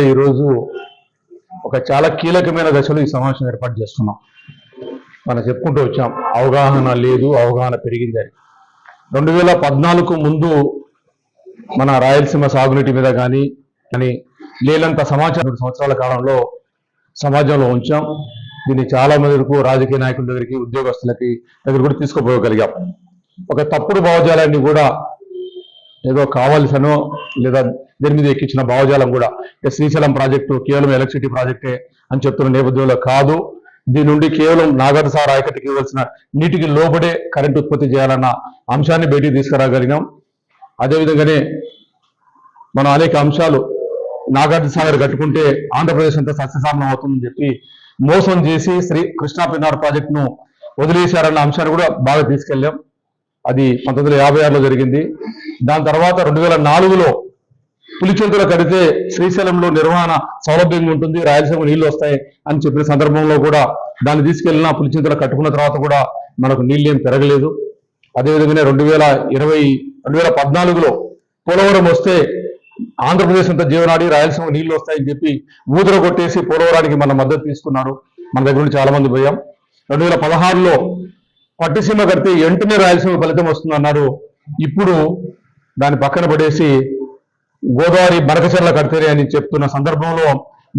ఈరోజు ఒక చాలా కీలకమైన దశలో ఈ సమావేశం ఏర్పాటు చేస్తున్నాం. మనం చెప్పుకుంటూ వచ్చాం అవగాహన లేదు అవగాహన పెరిగిందని రెండు వేల పద్నాలుగు ముందు మన రాయలసీమ సాగునీటి మీద కానీ అని లేనంత సమాచారం రెండు సంవత్సరాల కాలంలో సమాజంలో ఉంచాం. దీన్ని చాలా మందికి రాజకీయ నాయకుల దగ్గరికి ఉద్యోగస్తులకి దగ్గర కూడా తీసుకుపోగలిగాం. ఒక తప్పుడు భావజాలాన్ని కూడా ఏదో కావాల్సనో లేదా దీని మీద ఎక్కించిన భావజాలం కూడా. శ్రీశైలం ప్రాజెక్టు కేవలం ఎలక్ట్రిసిటీ ప్రాజెక్టే అని చెప్తున్న నేపథ్యంలో కాదు. దీని నుండి కేవలం నాగార్జున ఆయకట్టుకి ఇవ్వాల్సిన నీటికి లోబడే కరెంట్ ఉత్పత్తి చేయాలన్న అంశాన్ని బయటికి తీసుకురాగలిగాం అదేవిధంగానే మనం అనేక అంశాలు నాగార్జున సాగర్ కట్టుకుంటే ఆంధ్రప్రదేశ్ అంతా సస్యశామనం అవుతుందని చెప్పి మోసం చేసి శ్రీ కృష్ణా పిన్నార్ ప్రాజెక్టును వదిలేశారన్న అంశాన్ని కూడా బాగా తీసుకెళ్ళాం. అది పంతొమ్మిది వందల యాభై ఆరులో జరిగింది. దాని తర్వాత రెండు వేల నాలుగులో పులిచెంతులు కడితే శ్రీశైలంలో నిర్వహణ సౌలభ్యంగా ఉంటుంది రాయలసీమ నీళ్ళు వస్తాయి అని చెప్పిన సందర్భంలో కూడా దాన్ని తీసుకెళ్ళిన పులిచెంతులు కట్టుకున్న తర్వాత కూడా మనకు నీళ్ళు ఏం పెరగలేదు. అదేవిధంగానే రెండు వేల ఇరవై రెండు వేల పద్నాలుగులో పోలవరం వస్తే ఆంధ్రప్రదేశ్ అంతా జీవనాడి రాయలసీమ నీళ్ళు వస్తాయని చెప్పి ఊదర కొట్టేసి పోలవరానికి మన మద్దతు తీసుకున్నారు. మన దగ్గర నుంచి చాలా మంది పోయాం. రెండు వేల పదహారులో పట్టిసీమ కడితే వెంటనే రాయలసీమ ఫలితం వస్తుంది అన్నారు ఇప్పుడు దాన్ని పక్కన పడేసి గోదావరి మరకచెర్ల కడితేనే అని చెప్తున్న సందర్భంలో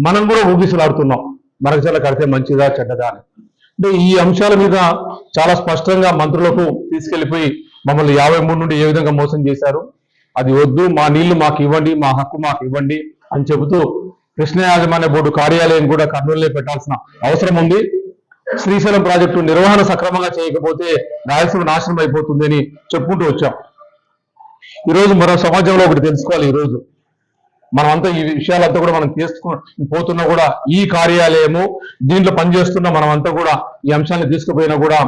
మనం కూడా ఊగిసలాడుతున్నాం. మరకచెర్ల కడితే మంచిదా చెడ్డదా అని. అంటే ఈ అంశాల మీద చాలా స్పష్టంగా మంత్రులకు తీసుకెళ్ళిపోయి మమ్మల్ని యాభై మూడు నుండి ఏ విధంగా మోసం చేశారు? అది వద్దు మా నీళ్ళు మాకు ఇవ్వండి మా హక్కు మాకు ఇవ్వండి అని చెబుతూ కృష్ణ యాజమాన్య బోర్డు కార్యాలయం కూడా కర్నూలులో పెట్టాల్సిన అవసరం ఉంది. శ్రీశైలం ప్రాజెక్టు నిర్వహణ సక్రమంగా చేయకపోతే రాయలసీమ నాశనం అయిపోతుందని చెప్పుకుంటూ వచ్చాం. ఈరోజు మనం సమాజంలో ఒకటి తెలుసుకోవాలి ఈరోజు. మనమంతా ఈ విషయాలంతా కూడా మనం తీసుకు పోతున్నా కూడా ఈ కార్యాలయము దీంట్లో పనిచేస్తున్న మనమంతా కూడా ఈ అంశాన్ని తీసుకుపోయినా కూడా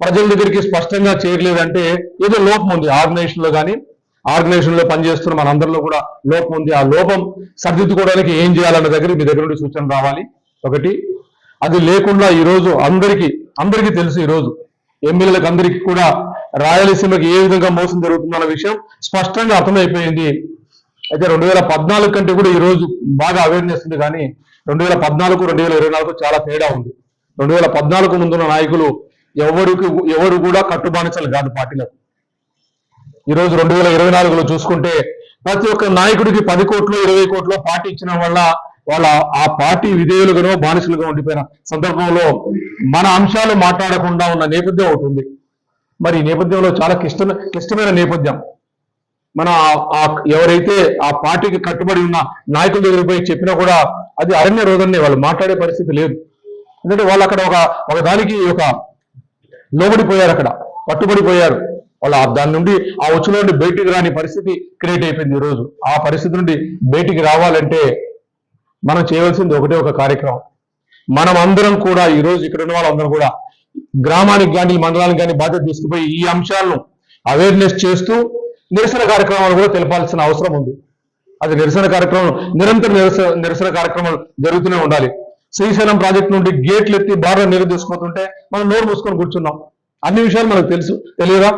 ప్రజల దగ్గరికి స్పష్టంగా చేయలేదంటే ఏదో లోపం ఉంది. ఆర్గనైజేషన్లో కానీ ఆర్గనైజేషన్లో పనిచేస్తున్న మనందరిలో కూడా లోపం ఉంది. ఆ లోపం సరిదిద్దుకోవడానికి ఏం చేయాలన్న దగ్గర మీ దగ్గర నుండి సూచన రావాలి. ఒకటి అది లేకుండా ఈ రోజు అందరికీ అందరికీ తెలుసు ఈ రోజు ఎమ్మెల్యేలకు అందరికీ కూడా రాయలసీమకి ఏ విధంగా మోసం జరుగుతుందన్న విషయం స్పష్టంగా అర్థమైపోయింది. అయితే రెండు వేల పద్నాలుగు కంటే కూడా ఈ రోజు బాగా అవేర్నెస్ ఉంది కానీ రెండు వేల పద్నాలుగు రెండు వేల ఇరవై నాలుగు చాలా తేడా ఉంది. రెండు వేల పద్నాలుగు ముందున్న నాయకులు ఎవరికి ఎవరు కూడా కట్టుబానిసలు కాదు పార్టీలకు. ఈ రోజు రెండు వేల ఇరవై నాలుగులో చూసుకుంటే ప్రతి ఒక్క నాయకుడికి పది కోట్లు ఇరవై కోట్లు పార్టీ ఇచ్చిన వల్ల వాళ్ళ ఆ పార్టీ విధేయులుగానో బానిసలుగా ఉండిపోయిన సందర్భంలో మన అంశాలు మాట్లాడకుండా ఉన్న నేపథ్యం ఒకటి ఉంది. మరి ఈ నేపథ్యంలో చాలా క్లిష్ట క్లిష్టమైన నేపథ్యం. మన ఆ- ఎవరైతే ఆ పార్టీకి కట్టుబడి ఉన్న నాయకుల దగ్గర పోయి చెప్పినా కూడా అది అరణ్య రోజునే వాళ్ళు మాట్లాడే పరిస్థితి లేదు. ఎందుకంటే వాళ్ళు అక్కడ ఒక ఒక దానికి ఒక లోబడిపోయారు అక్కడ పట్టుబడిపోయారు. వాళ్ళు దాని నుండి ఆ ఉచ్చులో నుండి బయటికి రాని పరిస్థితి క్రియేట్ అయిపోయింది ఈరోజు. ఆ పరిస్థితి నుండి బయటికి రావాలంటే మనం చేయవలసింది ఒకటే ఒక కార్యక్రమం. మనం అందరం కూడా ఈ రోజు ఇక్కడ ఉన్న వాళ్ళందరం కూడా గ్రామానికి కానీ మండలానికి కానీ బాధ్యత తీసుకుపోయి ఈ అంశాలను అవేర్నెస్ చేస్తూ నిరసన కార్యక్రమాలు కూడా తెలపాల్సిన అవసరం ఉంది. అది నిరసన కార్యక్రమం నిరంతర నిరసన నిరసన కార్యక్రమాలు జరుగుతూనే ఉండాలి. శ్రీశైలం ప్రాజెక్ట్ నుండి గేట్లు ఎత్తి బాగా నీరు తీసుకుపోతుంటే మనం నోరు మూసుకొని కూర్చున్నాం. అన్ని విషయాలు మనకు తెలుసు. తెలియదా?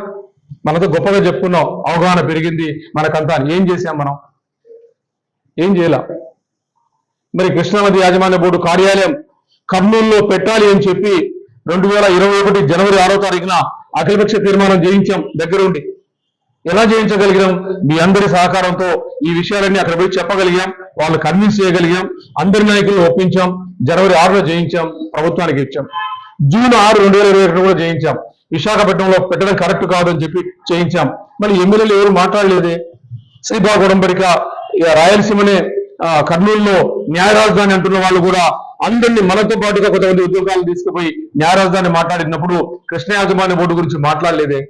మనతో గొప్పగా చెప్పుకున్నాం. అవగాహన పెరిగింది. మనకంతా ఏం చేసాం మనం? ఏం చేయాల? మరి కృష్ణానది యాజమాన్య బోర్డు కార్యాలయం కర్నూలులో పెట్టాలి అని చెప్పి రెండు వేల ఇరవై ఒకటి జనవరి ఆరో తారీఖున అఖిలపక్ష తీర్మానం చేయించాం దగ్గరుండి. ఎలా చేయించగలిగాం మీ అందరి సహకారంతో ఈ విషయాలన్నీ అక్కడ పోయి చెప్పగలిగాం వాళ్ళు కన్విన్స్ చేయగలిగాం అందరి నాయకులను ఒప్పించాం జనవరి ఆరులో జయించాం ప్రభుత్వానికి ఇచ్చాం. జూన్ ఆరు రెండు వేల ఇరవై ఒకటి కూడా జయించాం. విశాఖపట్నంలో పెట్టడం కరెక్ట్ కాదు అని చెప్పి చేయించాం. మరి ఎమ్మెల్యేలు ఎవరు మాట్లాడలేదే? శ్రీబాగ్ ఉడంబడిక రాయలసీమనే కర్నూలులో న్యాయ రాజధాని అంటున్న వాళ్ళు కూడా అందరినీ మనతో పాటుగా కొంతమంది ఉద్యోగాలు తీసుకుపోయి న్యాయ రాజధాని మాట్లాడినప్పుడు కృష్ణ యాజమాన్య బోర్డు గురించి మాట్లాడలేదే.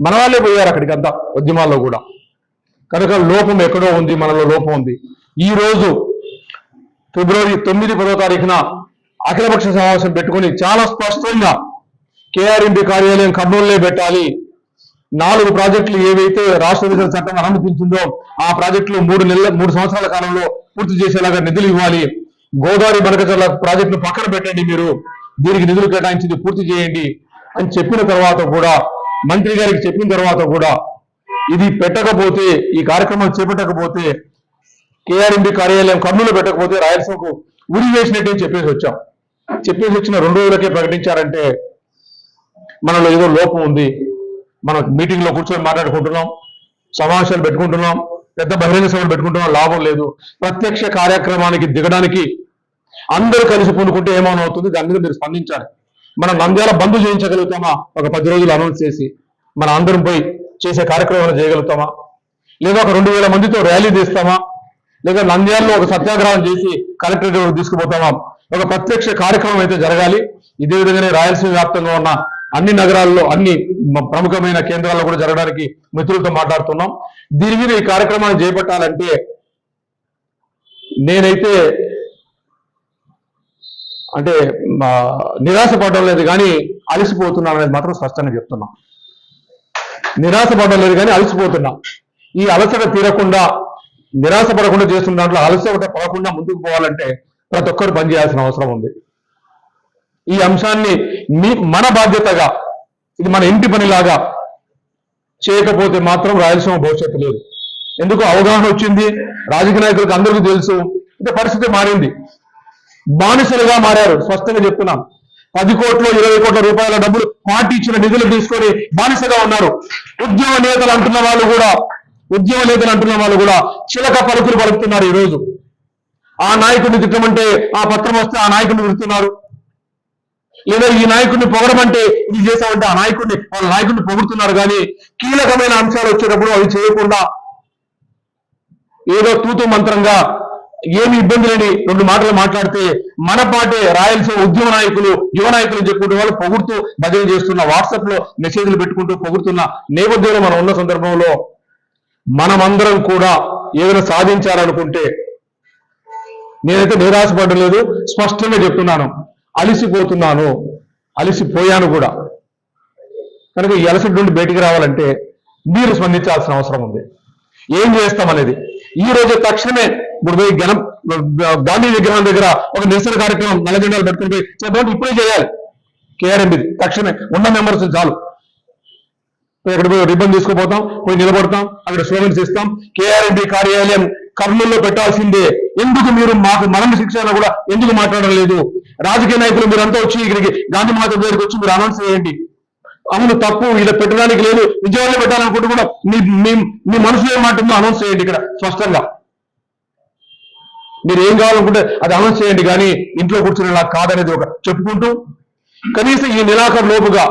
మన వాళ్ళే పోయారు అక్కడికి అంతా ఉద్యమాల్లో కూడా. కనుక లోపం ఎక్కడో ఉంది మనలో లోపం ఉంది. ఈ రోజు ఫిబ్రవరి తొమ్మిది పదో తారీఖున అఖిలపక్ష సమావేశం పెట్టుకొని చాలా స్పష్టంగా కేఆర్ఎంపీ కార్యాలయం కర్నూలులో పెట్టాలి నాలుగు ప్రాజెక్టులు ఏవైతే రాష్ట్ర విభజన చట్టం అనుమతించిందో ఆ ప్రాజెక్టులు మూడు నెలల మూడు సంవత్సరాల కాలంలో పూర్తి చేసేలాగా నిధులు ఇవ్వాలి. గోదావరి బనకచర్ల ప్రాజెక్టును పక్కన పెట్టండి మీరు. దీనికి నిధులు కేటాయించింది పూర్తి చేయండి అని చెప్పిన తర్వాత కూడా మంత్రి గారికి చెప్పిన తర్వాత కూడా ఇది పెట్టకపోతే ఈ కార్యక్రమం చేపట్టకపోతే కేఆర్ఎండి కార్యాలయం కర్నూలు పెట్టకపోతే రాయలసీమకు ఉరి వేసినట్టు అని చెప్పేసి వచ్చాం. చెప్పేసి వచ్చిన రెండు రోజులకే ప్రకటించారంటే మనలో ఏదో లోపం ఉంది. మనం మీటింగ్లో కూర్చొని మాట్లాడుకుంటున్నాం సమావేశాలు పెట్టుకుంటున్నాం పెద్ద బహిరంగ సభలు పెట్టుకుంటున్నాం లాభం లేదు. ప్రత్యక్ష కార్యక్రమానికి దిగడానికి అందరూ కలిసి పూనుకుంటే ఏమైనా అవుతుంది దాని మీద మీరు స్పందించాలి. మనం నంద్యాల బంద్ చేయించగలుగుతామా? ఒక పది రోజులు అనౌన్స్ చేసి మన అందరం పోయి చేసే కార్యక్రమాలు చేయగలుగుతామా? లేదా ఒక రెండు వేల మందితో ర్యాలీ తీస్తామా లేదా నంద్యాలలో ఒక సత్యాగ్రహం చేసి కలెక్టరేట్ తీసుకుపోతామా? ఒక ప్రత్యక్ష కార్యక్రమం అయితే జరగాలి. ఇదే విధంగానే రాయలసీమ వ్యాప్తంగా ఉన్న అన్ని నగరాల్లో అన్ని ప్రముఖమైన కేంద్రాల్లో కూడా జరగడానికి మిత్రులతో మాట్లాడుతున్నాం. దీని మీద ఈ కార్యక్రమాన్ని చేపట్టాలంటే నేనైతే అంటే నిరాశపడడం లేదు కానీ అలసిపోతున్నాను అనేది మాత్రం స్పష్టంగా చెప్తున్నా. నిరాశపడడం లేదు కానీ అలసిపోతున్నా. ఈ అలసట తీరకుండా నిరాశపడకుండా చేస్తున్న దాంట్లో అలసట పడకుండా ముందుకు పోవాలంటే ప్రతి ఒక్కరు పనిచేయాల్సిన అవసరం ఉంది. ఈ అంశాన్ని మీ మన బాధ్యతగా ఇది మన ఇంటి పనిలాగా చేయకపోతే మాత్రం రాయలసీమ భవిష్యత్తు లేదు. ఎందుకు అవగాహన వచ్చింది? రాజకీయ నాయకులకు అందరికీ తెలుసు. అంటే పరిస్థితి మారింది. బానిసలుగా మారారు. స్పష్టంగా చెప్తున్నాం. పది కోట్లు ఇరవై కోట్ల రూపాయల డబ్బులు పార్టీ ఇచ్చిన నిధులు తీసుకొని బానిసగా ఉన్నారు. ఉద్యమ నేతలు అంటున్న వాళ్ళు కూడా ఉద్యమ నేతలు అంటున్న వాళ్ళు కూడా చిలక పలుకులు పలుకుతున్నారు ఈ రోజు ఆ నాయకుడిని తిట్టమంటే ఆ పత్రం వస్తే ఆ నాయకుడిని తిడుతున్నారు. లేదా ఈ నాయకుడిని పొగడమంటే ఇది చేశామంటే ఆ నాయకుడిని వాళ్ళ నాయకుడిని పొగుడుతున్నారు కానీ కీలకమైన అంశాలు వచ్చేటప్పుడు అవి చేయకుండా ఏదో తూతు మంత్రంగా ఏమి ఇబ్బంది లేని రెండు మాటలు మాట్లాడితే మన పాటే రాయలసీమ ఉద్యమ నాయకులు యువ నాయకులు చెప్పుకుంటూ వాళ్ళు పొగుడుతూ భజన చేస్తున్న వాట్సాప్లో మెసేజ్లు పెట్టుకుంటూ పొగుడుతున్న నేపథ్యంలో మనం ఉన్న సందర్భంలో మనమందరం కూడా ఏదైనా సాధించాలనుకుంటే నేనైతే నిరాశపడలేదు స్పష్టంగా చెప్తున్నాను. అలిసిపోతున్నాను అలిసిపోయాను కూడా. కనుక ఈ అలసటి నుండి బయటికి రావాలంటే మీరు స్పందించాల్సిన అవసరం ఉంది. ఏం చేస్తాం అనేది. ఈ రోజు తక్షణమే ఇప్పుడు పోయి గణం గాంధీ విగ్రహం దగ్గర ఒక నిరసన కార్యక్రమం నల్ల జెండాలు పెట్టుకుని పోయి చెప్పండి ఇప్పుడే చేయాలి. కేఆర్ఎంబి తక్షణమే ఉన్న మెంబర్స్ చాలు. పోయి అక్కడ పోయి రిబ్బన్ తీసుకుపోతాం పోయి నిలబడతాం అక్కడ స్లోగన్స్ ఇస్తాం. కేఆర్ఎంబి కార్యాలయం కర్నూలులో పెట్టాల్సిందే. ఎందుకు మీరు మాకు మరణ శిక్షణ కూడా ఎందుకు మాట్లాడడం లేదు? రాజకీయ నాయకులు మీరంతా వచ్చి ఇక్కడికి గాంధీ మాత దగ్గరికి వచ్చి మీరు అనౌన్స్ చేయండి. అవును తప్పు ఇలా పెట్టడానికి లేదు. విజయవాడలో పెట్టాలనుకుంటూ కూడా మీ మీ మనసులో అనౌన్స్ చేయండి ఇక్కడ స్పష్టంగా. మీరు ఏం కావాలనుకుంటే అది అనౌన్స్ చేయండి కానీ ఇంట్లో కూర్చునేలా కాదనేది ఒక చెప్పుకుంటూ కనీసం ఈ నెలాఖరు లోపుగా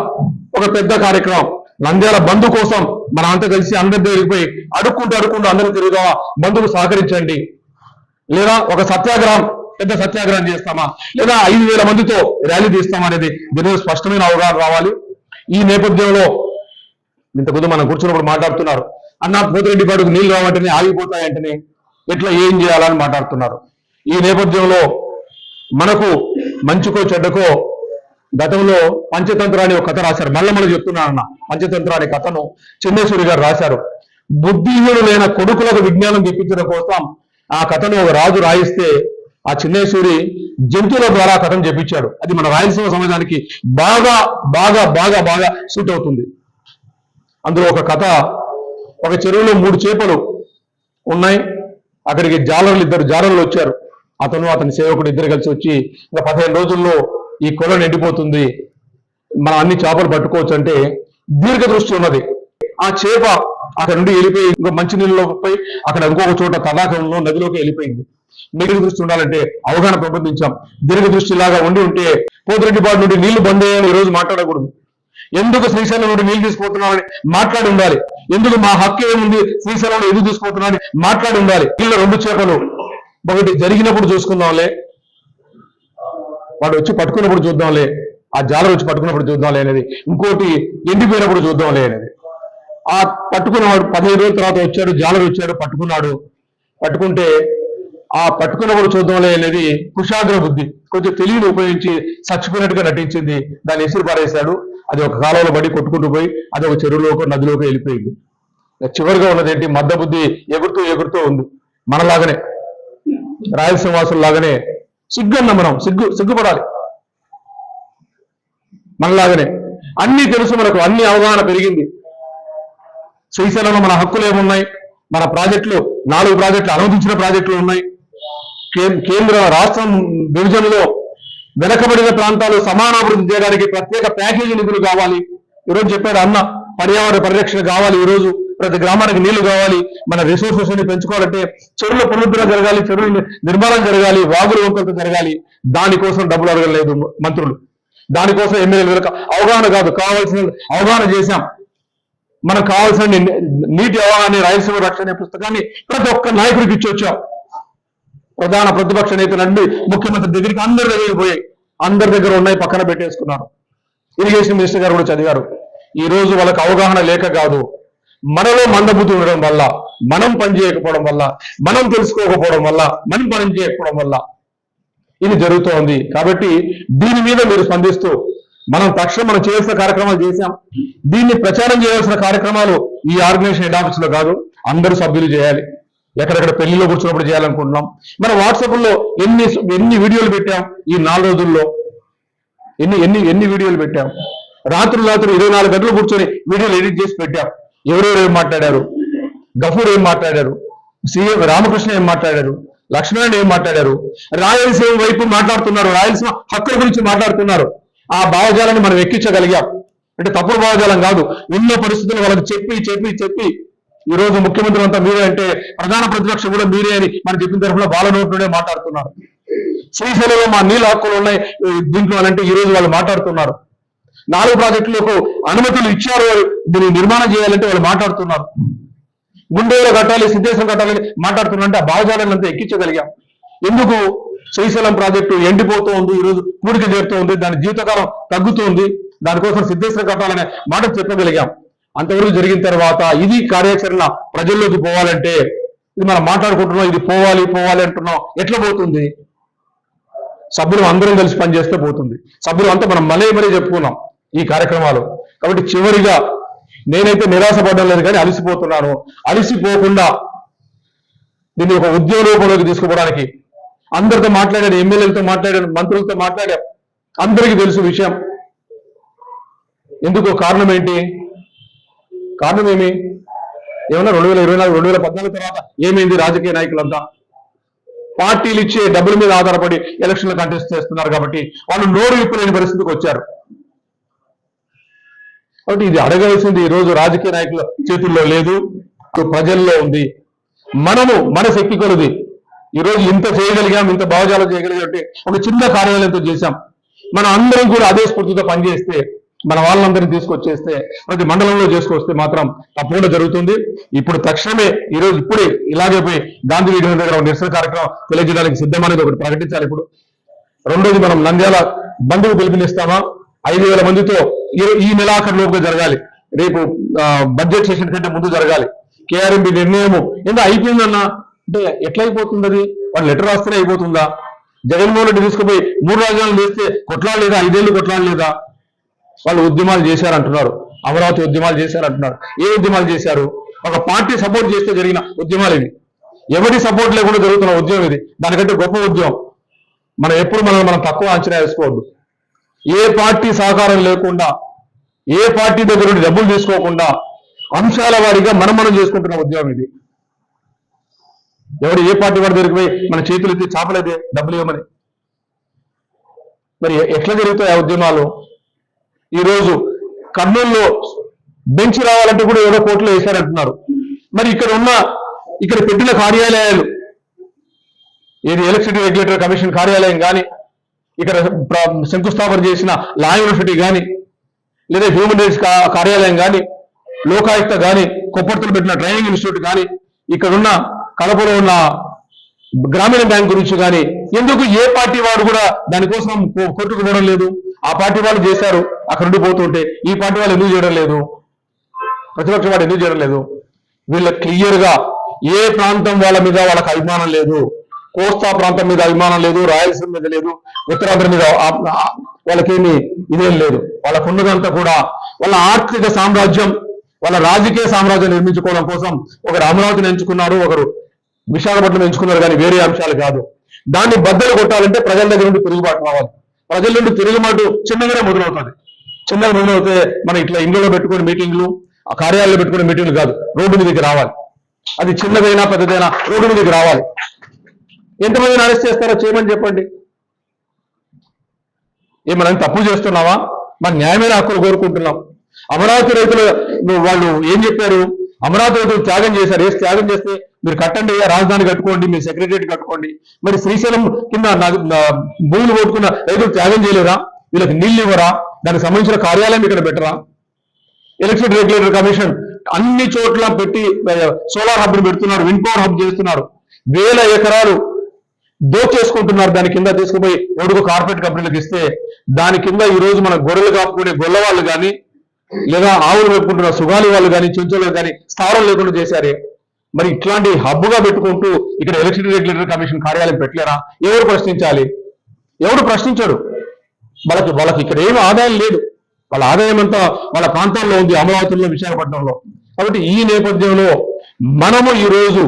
ఒక పెద్ద కార్యక్రమం నంద్యాల బంధు కోసం మన అంతా కలిసి అందరి దగ్గరికి పోయి అడుక్కుంటూ అడుక్కుంటూ అందరూ తిరుగుదామా? బంధుకు సహకరించండి. లేదా ఒక సత్యాగ్రహం పెద్ద సత్యాగ్రహం చేస్తామా? లేదా ఐదు వేల మందితో ర్యాలీ తీస్తామా అనేది దీని మీద స్పష్టమైన అవగాహన రావాలి. ఈ నేపథ్యంలో ఇంతకుముందు మనం కూర్చున్నప్పుడు మాట్లాడుతున్నారు. అన్న పోతిరెడ్డి పాడుకు నీళ్ళు రావంటేనే ఆగిపోతాయంటేనే ఎట్లా ఏం చేయాలని మాట్లాడుతున్నారు. ఈ నేపథ్యంలో మనకు మంచుకో చెడ్డకో గతంలో పంచతంత్ర అనే ఒక కథ రాశారు. మళ్ళీ మనం చెప్తున్నానన్న పంచతంత్ర అనే కథను చెన్నేశ్వరి గారు రాశారు. బుద్ధిహీనులైన కొడుకులకు విజ్ఞానం తెప్పించడం కోసం ఆ కథను ఒక రాజు రాయిస్తే ఆ చిన్నేశ్వరి జంతువుల ద్వారా కథను చెప్పించాడు. అది మన రాయలసీమ సమాజానికి బాగా బాగా బాగా బాగా సూట్ అవుతుంది. అందులో ఒక కథ ఒక చెరువులో మూడు చేపలు ఉన్నాయి. అక్కడికి జాలర్లు ఇద్దరు జాలర్లు వచ్చారు. అతను అతని సేవకుడు ఇద్దరు కలిసి వచ్చి ఇంకా పదిహేను రోజుల్లో ఈ కొలను ఎండిపోతుంది మనం అన్ని చేపలు పట్టుకోవచ్చు అంటే దీర్ఘ దృష్టి ఉన్నది. ఆ చేప అక్కడ నుండి వెళ్ళిపోయి ఇంకో మంచి నీళ్ళలో పోయి అక్కడ ఇంకొక చోట తడాకంలో నదిలోకి వెళ్ళిపోయింది. మిగిలిన దృష్టి ఉండాలంటే అవగాహన పెంపొందించాం. దీర్ఘ దృష్టి లాగా ఉండి ఉంటే పోతిరెడ్డిపాడు నుండి నీళ్ళు బంద్ అయ్యాయని ఈ రోజు మాట్లాడకూడదు. ఎందుకు శ్రీశైలం నుండి నీళ్ళు తీసుకుపోతున్నామని మాట్లాడి ఉండాలి. ఎందుకు మా హక్కు ఏముంది? శ్రీశైలంలో ఎదురు తీసుకుపోతున్నామని మాట్లాడి ఉండాలి. వీళ్ళ రెండు చేపలు. ఒకటి జరిగినప్పుడు చూసుకుందాంలే. వాడు వచ్చి పట్టుకున్నప్పుడు చూద్దాంలే. ఆ జాలర్ వచ్చి పట్టుకున్నప్పుడు చూద్దాంలే అనేది. ఇంకోటి ఎండిపోయినప్పుడు చూద్దాంలే అనేది. ఆ పట్టుకున్నవాడు పదిహేను రోజుల తర్వాత వచ్చాడు జాలర్ వచ్చాడు పట్టుకున్నాడు. పట్టుకుంటే ఆ పట్టుకున్నప్పుడు చూద్దాంలే అనేది కుషాగ్ర బుద్ధి. కొంచెం తెలివిని ఉపయోగించి చచ్చిపోయినట్టుగా నటించింది. దాన్ని ఎసురు పారేశాడు. అది ఒక కాలంలో పడి కొట్టుకుంటూ పోయి అది ఒక చెరువులోకి నదిలోకి వెళ్ళిపోయింది. చివరిగా ఉన్నది ఏంటి మద్ద బుద్ధి ఎగురుతూ ఎగురుతూ ఉంది. మనలాగానే రాయలసీమ లాగానే సిగ్గన్న మనం. సిగ్గు సిగ్గుపడాలి. మనలాగానే. అన్ని తెలుసు మనకు. అన్ని అవగాహన పెరిగింది. శ్రీశైలంలో మన హక్కులు ఏమున్నాయి? మన ప్రాజెక్టులు నాలుగు ప్రాజెక్టులు అనుమతించిన ప్రాజెక్టులు ఉన్నాయి. కేంద్ర రాష్ట్రం విభజనలో వెనకబడిన ప్రాంతాలు సమానాభివృద్ధి చేయడానికి ప్రత్యేక ప్యాకేజీ నిధులు కావాలి. ఈరోజు చెప్పారు అన్న పర్యావరణ పరిరక్షణ కావాలి ఈ రోజు ప్రతి గ్రామానికి నీళ్ళు కావాలి మన రిసోర్సెస్ని పెంచుకోవాలంటే చెరువుల పునరుద్ధరణ జరగాలి చెరువుల నిర్మాణం జరగాలి వాగులు వంకలతో జరగాలి. దానికోసం డబ్బులు అడగలేదు మంత్రులు. దానికోసం ఎమ్మెల్యేలు అవగాహన కాదు కావాల్సిన అవగాహన చేశాం. మనకు కావాల్సిన నీటి అవగాహన రాయలసీమ రక్షణ అనే పుస్తకాన్ని ప్రతి ఒక్క నాయకుడికి ఇచ్చి వచ్చాం. ప్రధాన ప్రతిపక్ష నేతలన్నీ ముఖ్యమంత్రి దగ్గరికి అందరి దగ్గరికి పోయాయి అందరి దగ్గర ఉన్నాయి పక్కన పెట్టేసుకున్నారు. ఇరిగేషన్ మినిస్టర్ గారు కూడా చదివారు. ఈ రోజు వాళ్ళకి అవగాహన లేక కాదు మనలో మందబుద్ధి ఉండడం వల్ల మనం పని చేయకపోవడం వల్ల మనం తెలుసుకోకపోవడం వల్ల మనం పని చేయకపోవడం వల్ల ఇది జరుగుతోంది. కాబట్టి దీని మీద మీరు స్పందిస్తూ మనం తక్షణం మనం చేయాల్సిన కార్యక్రమాలు చేశాం. దీన్ని ప్రచారం చేయాల్సిన కార్యక్రమాలు ఈ ఆర్గనైజేషన్ హెడ్ ఆఫీస్లో కాదు అందరూ సభ్యులు చేయాలి. ఎక్కడెక్కడ పెళ్ళిలో కూర్చున్నప్పుడు చేయాలనుకుంటున్నాం. మన వాట్సాప్లో ఎన్ని ఎన్ని వీడియోలు పెట్టాం ఈ నాలుగు రోజుల్లో? ఎన్ని ఎన్ని ఎన్ని వీడియోలు పెట్టాం? రాత్రి రాత్రి ఇరవై నాలుగు గంటలు కూర్చొని వీడియోలు ఎడిట్ చేసి పెట్టాం. ఎవరెవరు ఏం మాట్లాడారు? గఫూర్ ఏం మాట్లాడారు? సీఎం రామకృష్ణ ఏం మాట్లాడారు? లక్ష్మణ్ ఏం మాట్లాడారు? రాయలసీమ వైపు మాట్లాడుతున్నారు. రాయలసీమ హక్కుల గురించి మాట్లాడుతున్నారు. ఆ భావజాలాన్ని మనం ఎక్కించగలిగాం. అంటే తప్పుడు భావజాలం కాదు. ఉన్న పరిస్థితులు వాళ్ళకి చెప్పి చెప్పి చెప్పి ఈ రోజు ముఖ్యమంత్రి అంతా మీరే అంటే ప్రధాన ప్రతిపక్షం కూడా మీరే అని మనం చెప్పిన తరఫున వాళ్ళ నోట్లోనే మాట్లాడుతున్నారు. శ్రీశైలంలో మా నీళ్ళ హక్కులు ఉన్నాయి. ఈ దీంట్లో అంటే ఈ రోజు వాళ్ళు మాట్లాడుతున్నారు. నాలుగు ప్రాజెక్టులకు అనుమతులు ఇచ్చారు దీన్ని నిర్మాణం చేయాలంటే వాళ్ళు మాట్లాడుతున్నారు. గుండెలో కట్టాలి సిద్ధేశ్వరం కట్టాలి మాట్లాడుతున్నారంటే ఆ భావజాలను అంతా ఎక్కించగలిగాం. ఎందుకు? శ్రీశైలం ప్రాజెక్టు ఎండిపోతూ ఉంది ఈ రోజు కూడిక చేరుతూ ఉంది దాని జీవితకాలం తగ్గుతుంది దానికోసం సిద్ధేశ్వరం కట్టాలనే మాట చెప్పగలిగాం. అంతవరకు జరిగిన తర్వాత ఇది కార్యాచరణ ప్రజల్లోకి పోవాలంటే ఇది మనం మాట్లాడుకుంటున్నాం ఇది పోవాలి పోవాలి అంటున్నాం ఎట్లా పోతుంది? సభ్యులు అందరం కలిసి పనిచేస్తే పోతుంది. సభ్యులు అంతా మనం మళ్ళీ మరీ చెప్పుకున్నాం ఈ కార్యక్రమాలు. కాబట్టి చివరిగా నేనైతే నిరాశపడడం లేదు కానీ అలసిపోతున్నాను. అలసిపోకుండా దీన్ని ఒక ఉద్యోగ రూపంలోకి తీసుకుపోవడానికి అందరితో మాట్లాడాను ఎమ్మెల్యేలతో మాట్లాడాను మంత్రులతో మాట్లాడాం అందరికీ తెలుసు విషయం. ఎందుకు కారణం ఏంటి? కారణం ఏమి? ఏమన్నా రెండు వేల ఇరవై నాలుగు రెండు వేల పద్నాలుగు తర్వాత ఏమైంది రాజకీయ నాయకులంతా? పార్టీలు ఇచ్చే డబ్బుల మీద ఆధారపడి ఎలక్షన్లు కంటెస్ట్ చేస్తున్నారు కాబట్టి వాళ్ళు నోరు విప్పలేని పరిస్థితికి వచ్చారు. కాబట్టి ఇది అడగాల్సింది ఈ రోజు రాజకీయ నాయకుల చేతుల్లో లేదు ప్రజల్లో ఉంది. మనము మన శక్తి కొలది. ఈ రోజు ఇంత చేయగలిగాం ఇంత భావజాలం చేయగలిగాం అంటే ఒక చిన్న కార్యాలయంతో చేశాం. మనం అందరం కూడా అదే స్ఫూర్తితో పనిచేస్తే మన వాళ్ళందరినీ తీసుకొచ్చేస్తే ప్రతి మండలంలో చేసుకొస్తే మాత్రం తప్పకుండా జరుగుతుంది. ఇప్పుడు తక్షణమే ఈ రోజు ఇప్పుడే ఇలాగే పోయి గాంధీ విగ్రహం దగ్గర నిరసన కార్యక్రమం తెలియజేయడానికి సిద్ధమనేది ఒకటి ప్రకటించాలి ఇప్పుడు. రెండోది మనం నంద్యాల బంధువు పిలుపునిస్తామా? ఐదు వేల మందితో ఈ- ఈ నెలాఖరు లోపుగా జరగాలి. రేపు బడ్జెట్ సెషన్ కంటే ముందు జరగాలి. కేఆర్ఎంబి నిర్ణయము ఏందో అయిపోయిందన్నా? అంటే ఎట్లా అయిపోతుంది అది? వాళ్ళు లెటర్ రాస్తేనే అయిపోతుందా? జగన్మోహన్ రెడ్డి తీసుకుపోయి మూడు రాజధానులు చేస్తే కొట్లాడలేదా? ఐదేళ్ళు కొట్లాడలేదా? వాళ్ళు ఉద్యమాలు చేశారంటున్నారు. అమరావతి ఉద్యమాలు చేశారంటున్నారు. ఏ ఉద్యమాలు చేశారు? ఒక పార్టీ సపోర్ట్ చేస్తే జరిగిన ఉద్యమాలు ఇవి. ఎవరి సపోర్ట్ లేకుండా జరుగుతున్న ఉద్యమం ఇది. దానికంటే గొప్ప ఉద్యమం. మనం ఎప్పుడు మనం మనం తక్కువ అంచనా వేసుకోవద్దు. ఏ పార్టీ సహకారం లేకుండా ఏ పార్టీ దగ్గర నుండి డబ్బులు తీసుకోకుండా అంశాల వారీగా మనం మనం చేసుకుంటున్న ఉద్యమం ఇది. ఎవరు ఏ పార్టీ వాడు దొరికిపోయి మన చేతులు ఎత్తి చాపలేదే డబ్బులు ఇవ్వమని? మరి ఎట్లా జరుగుతాయి ఆ ఉద్యమాలు? ఈరోజు కర్నూలులో బెంచ్ రావాలంటే కూడా ఏదో కోర్టులో వేశారంటున్నారు. మరి ఇక్కడ ఉన్న ఇక్కడ పెట్టిన కార్యాలయాలు ఏది ఎలక్ట్రిసిటీ రెగ్యులేటర్ కమిషన్ కార్యాలయం కానీ ఇక్కడ శంకుస్థాపన చేసిన లా యూనివర్సిటీ కానీ లేదా హ్యూమన్ రైట్స్ కార్యాలయం కానీ లోకాయుక్త కానీ కొప్పర్తులు పెట్టిన ట్రైనింగ్ ఇన్స్టిట్యూట్ కానీ ఇక్కడ ఉన్న కడపలో ఉన్న గ్రామీణ బ్యాంక్ గురించి కానీ ఎందుకు ఏ పార్టీ వాడు కూడా దానికోసం కో- కోర్టుకు పోవడం లేదు? ఆ పార్టీ వాళ్ళు చేశారు అక్కడ నుండి పోతుంటే ఈ పార్టీ వాళ్ళు ఎందుకు చేయడం లేదు? ప్రతిపక్ష వాడు ఎందుకు చేయడం లేదు? వీళ్ళ క్లియర్గా ఏ ప్రాంతం వాళ్ళ మీద వాళ్ళకి అభిమానం లేదు కోస్తా ప్రాంతం మీద అభిమానం లేదు రాయలసీమ మీద లేదు ఉత్తరాంధ్ర మీద వాళ్ళకేమి ఇదేం లేదు. వాళ్ళకు ఉన్నదంతా కూడా వాళ్ళ ఆర్థిక సామ్రాజ్యం వాళ్ళ రాజకీయ సామ్రాజ్యం నిర్మించుకోవడం కోసం ఒకరు అమరావతిని ఎంచుకున్నారు ఒకరు విశాఖపట్నం ఎంచుకున్నారు కానీ వేరే అంశాలు కాదు. దాన్ని బద్దలు కొట్టాలంటే ప్రజల దగ్గర నుండి తిరుగుబాటు రావాలి ప్రజల నుండి తిరుగుబాటు చిన్నగానే మొదలవుతుంది. చిన్నగా మొదలవుతే మనం ఇట్లా ఇంట్లో పెట్టుకునే మీటింగ్లు ఆ కార్యాలయంలో పెట్టుకునే మీటింగ్లు కాదు. రోడ్డు మీదకి రావాలి. అది చిన్నదైనా పెద్దదైనా రోడ్డు మీదకి రావాలి. ఎంతమందిని అరెస్ట్ చేస్తారో చేయమని చెప్పండి. ఏమన్నా తప్పు చేస్తున్నావా? మన న్యాయమైన హక్కులు కోరుకుంటున్నాం. అమరావతి రైతులు వాళ్ళు ఏం చెప్పారు? అమరావతి రైతులు త్యాగం చేశారు. ఏ త్యాగం చేస్తే మీరు కట్టండి రాజధాని కట్టుకోండి మీరు సెక్రటరియట్ కట్టుకోండి. మరి శ్రీశైలం కింద భూములు కొట్టుకున్న రైతులు త్యాగం చేయలేరా? వీళ్ళకి నీళ్ళు ఇవ్వరా? దానికి సంబంధించిన కార్యాలయం ఇక్కడ పెట్టరా? ఎలక్ట్రిక్ రెగ్యులేటర్ కమిషన్ అన్ని చోట్ల పెట్టి సోలార్ హబ్ పెడుతున్నారు విండ్ పవర్ హబ్ చేస్తున్నారు. వేల ఎకరాలు దోచేసుకుంటున్నారు దాని కింద తీసుకుపోయి ఎవరికో కార్పొరేట్ కంపెనీలకు ఇస్తే దాని కింద ఈ రోజు మన గొర్రెలు కాపుకునే గొల్ల వాళ్ళు కానీ లేదా ఆవులు పెట్టుకుంటున్న సుగాలి వాళ్ళు కానీ చెంచులు కానీ స్థావరం లేకుండా చేశారే. మరి ఇట్లాంటి హబ్బుగా పెట్టుకుంటూ ఇక్కడ ఎలక్ట్రిసిటీ రెగ్యులేటర్ కమిషన్ కార్యాలయం పెట్టలేరా? ఎవరు ప్రశ్నించాలి? ఎవరు ప్రశ్నించడు వాళ్ళకి వాళ్ళకి ఇక్కడ ఏమి ఆదాయం లేదు. వాళ్ళ ఆదాయం అంతా వాళ్ళ ప్రాంతాల్లో ఉంది అమరావతిలో విశాఖపట్నంలో. కాబట్టి ఈ నేపథ్యంలో మనము ఈ రోజు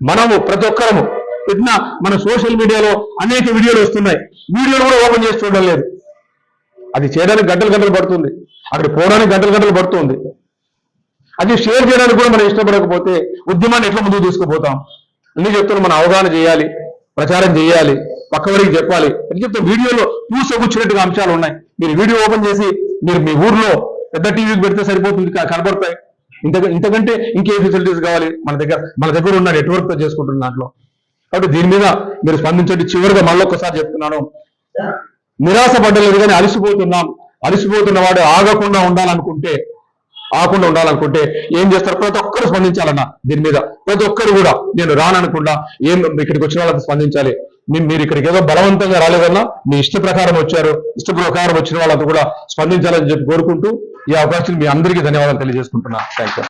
మనము ప్రతి ఒక్కరము పెట్టిన మన సోషల్ మీడియాలో అనేక వీడియోలు వస్తున్నాయి. వీడియోలు కూడా ఓపెన్ చేసి చూడడం లేదు. అది చేయడానికి గంటలు గంటలు పడుతుంది. అక్కడ పోవడానికి గంటలు గంటలు పడుతుంది. అది షేర్ చేయడానికి కూడా మనం ఇష్టపడకపోతే ఉద్యమాన్ని ఎట్లా ముందుకు తీసుకుపోతాం? అన్ని చెప్తున్నా మనం అవగాహన చేయాలి ప్రచారం చేయాలి పక్కవరికి చెప్పాలి. అని చెప్తే వీడియోలో పూసగుచ్చినట్టుగా అంశాలు ఉన్నాయి. మీరు వీడియో ఓపెన్ చేసి మీరు మీ ఊర్లో పెద్ద టీవీకి పెడితే సరిపోతుంది కనబడతాయి. ఇంత ఇంతకంటే ఇంకే ఫెసిలిటీస్ కావాలి మన దగ్గర మన దగ్గర ఉన్న నెట్వర్క్తో చేసుకుంటున్న దాంట్లో. కాబట్టి దీని మీద మీరు స్పందించండి. చివరిగా మళ్ళొక్కసారి చెప్తున్నాను. నిరాశ పడ్డలేదు కానీ అలసిపోతున్నాం. అలసిపోతున్న వాడు ఆగకుండా ఉండాలనుకుంటే ఆకుండా ఉండాలనుకుంటే ఏం చేస్తారు? ప్రతి ఒక్కరు స్పందించాలన్న దీని మీద. ప్రతి ఒక్కరు కూడా నేను రాననుకుండా ఏం ఇక్కడికి వచ్చిన వాళ్ళకి స్పందించాలి. మీరు ఇక్కడికి ఏదో బలవంతంగా రాలేదన్నా మీ ఇష్ట ప్రకారం వచ్చారు ఇష్ట ప్రకారం వచ్చిన వాళ్ళంతా కూడా స్పందించాలని చెప్పి కోరుకుంటూ ఈ అవకాశం మీ అందరికీ ధన్యవాదాలు తెలియజేసుకుంటున్నా. Thank you